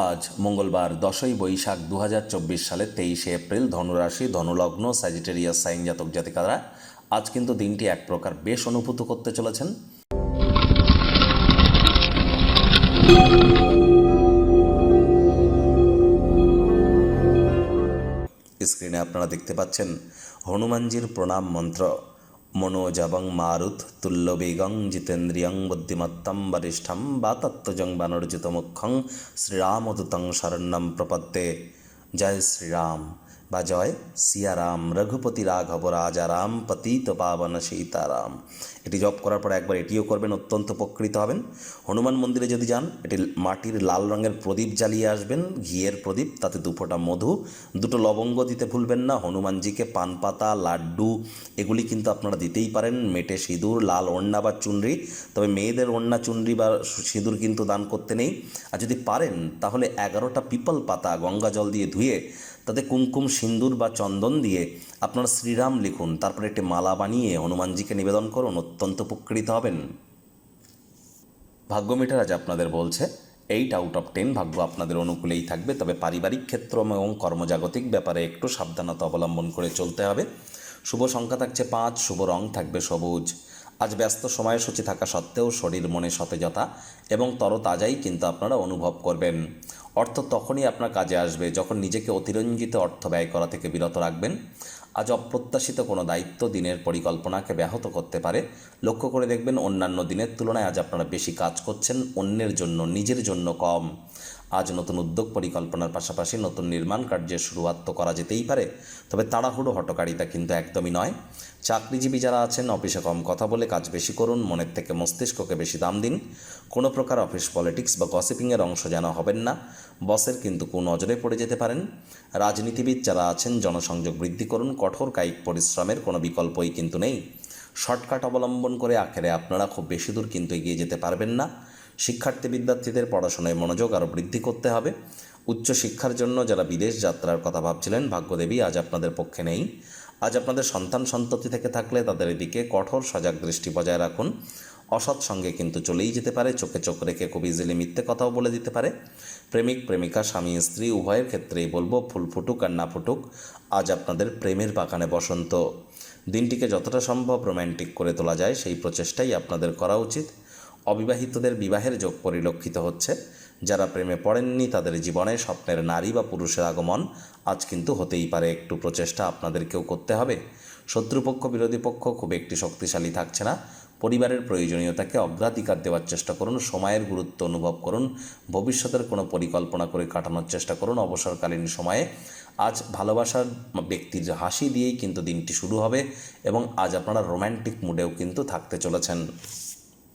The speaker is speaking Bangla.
আজ মঙ্গলবার দশই বৈশাখ দু সালের তেইশে এপ্রিল ধনুরাশি, ধনুলগ্ন স্যাজিটেরিয়াস সাইন জাতক জাতিকারা, আজ কিন্তু দিনটি এক প্রকার বেশ অনুভূত করতে চলেছেন। স্ক্রিনে আপনারা দেখতে পাচ্ছেন হনুমানজির প্রণাম মন্ত্র। মনোজবং মারুত তুল্যবেগং জিতেন্দ্রিয়ং বুদ্ধিমত্তম বরিষ্ঠম বা তত্ত্বজং বানর্জিত মুখ্যং শ্রীরামদূতং শরণ্যম প্রপদ্যে। জয় শ্রীরাম। বা জয় সিয়ারাম, রঘুপতি রাঘব রাজারাম পতিত পাবন সীতারাম। এটি জপ করার পর একবার এটিও করবেন, অত্যন্ত উপকৃত হবেন। হনুমান মন্দিরে যদি যান, এটি মাটির লাল রঙের প্রদীপ জ্বালিয়ে আসবেন, ঘিয়ের প্রদীপ, তাতে দুফোঁটা মধু, দুটো লবঙ্গ দিতে ভুলবেন না, হনুমানজিকে পান পাতা লাড্ডু, এগুলি কিন্তু আপনারা দিতেই পারেন, মেটে সিঁদুর, লাল ওড়না বা চুনরি, তবে মেয়েদের ওড়না, চুনরি বা সিঁদুর কিন্তু দান করতে নেই। আর যদি পারেন, তাহলে এগারোটা পিপল পাতা গঙ্গা জল দিয়ে ধুয়ে তাতে কুমকুম সিন্দুর বা চন্দন দিয়ে আপনারা শ্রীরাম লিখুন, তারপরে একটি মালা বানিয়ে হনুমানজিকে নিবেদন করুন, অত্যন্ত উপকৃত হবেন। ভাগ্য মিটার আজ আপনাদের বলছে এইট আউট অফ টেন ভাগ্য আপনাদের অনুকূলেই থাকবে, তবে পারিবারিক ক্ষেত্র এবং কর্মজাগতিক ব্যাপারে একটু সাবধানতা অবলম্বন করে চলতে হবে। শুভ সংখ্যা থাকছে পাঁচ, শুভ রং থাকবে সবুজ। আজ ব্যস্ত সময়সূচি থাকা সত্ত্বেও শরীর মনে সতেজতা এবং তরতাজাই কিন্তু আপনারা অনুভব করবেন। অর্থ তখনই আপনার কাজে আসবে যখন নিজেকে অতিরঞ্জিত অর্থ ব্যয় করা থেকে বিরত রাখবেন। আজ অপ্রত্যাশিত কোনো দায়িত্ব দিনের পরিকল্পনাকে ব্যাহত করতে পারে। লক্ষ্য করে দেখবেন অন্যান্য দিনের তুলনায় আজ আপনারা বেশি কাজ করছেন, অন্যের জন্য, নিজের জন্য কম। আজ নতুন উদ্যোগ পরিকল্পনার পাশাপাশি নতুন নির্মাণ কার্যের শুরুয়াত তো করা যেতেই পারে, তবে তাড়াহুড়ো হটকারিতা কিন্তু একদমই নয়। চাকরিজীবী যারা আছেন, অফিসে কম কথা বলে কাজ বেশি করুন, মনের থেকে মস্তিষ্ককে বেশি দাম দিন। কোনো প্রকার অফিস পলিটিক্স বা গসিপিংয়ের অংশ যেন হবেন না, বসের কিন্তু কোন নজরে পড়ে যেতে পারেন। রাজনীতিবিদ যারা আছেন, জনসংযোগ বৃদ্ধি করুন, কঠোর কায়িক পরিশ্রমের কোনো বিকল্পই কিন্তু নেই। শর্টকাট অবলম্বন করে আখেরে আপনারা খুব বেশি দূর কিন্তু এগিয়ে যেতে পারবেন না। শিক্ষার্থী বিদ্যার্থীদের পড়াশোনায় মনোযোগ আরও বৃদ্ধি করতে হবে। উচ্চশিক্ষার জন্য যারা বিদেশ যাত্রার কথা ভাবছিলেন, ভাগ্যদেবী আজ আপনাদের পক্ষে নেই। আজ আপনাদের সন্তান সন্ততি থেকে থাকলে তাদের এদিকে কঠোর সজাগ দৃষ্টি বজায় রাখুন। অসৎ সঙ্গে কিন্তু চলেই যেতে পারে, চোখে চোখ রেখে খুব ইজিলি মিথ্যে কথাও বলে দিতে পারে। প্রেমিক, প্রেমিকা, স্বামী, স্ত্রী, উভয়ের ক্ষেত্রেই বলব, ফুল ফুটুক আর না ফুটুক, আজ আপনাদের প্রেমের বাগানে বসন্ত। দিনটিকে যতটা সম্ভব রোম্যান্টিক করে তোলা যায়, সেই প্রচেষ্টাই আপনাদের করা উচিত। অবিবাহিতদের বিবাহের যোগ পরিলক্ষিত হচ্ছে। যারা প্রেমে পড়েননি, তাদের জীবনে স্বপ্নের নারী বা পুরুষের আগমন আজ কিন্তু হতেই পারে। একটু প্রচেষ্টা আপনাদেরকেও করতে হবে। শত্রুপক্ষ, বিরোধী পক্ষ খুব একটি শক্তিশালী থাকছে না। পরিবারের প্রয়োজনীয়তাকে অগ্রাধিকার দেওয়ার চেষ্টা করুন, সময়ের গুরুত্ব অনুভব করুন, ভবিষ্যতের কোনো পরিকল্পনা করে কাটানোর চেষ্টা করুন। অবসরকালীন সময়ে আজ ভালোবাসার ব্যক্তির হাসি দিয়েই কিন্তু দিনটি শুরু হবে এবং আজ আপনারা রোম্যান্টিক মুডেও কিন্তু থাকতে চলেছেন।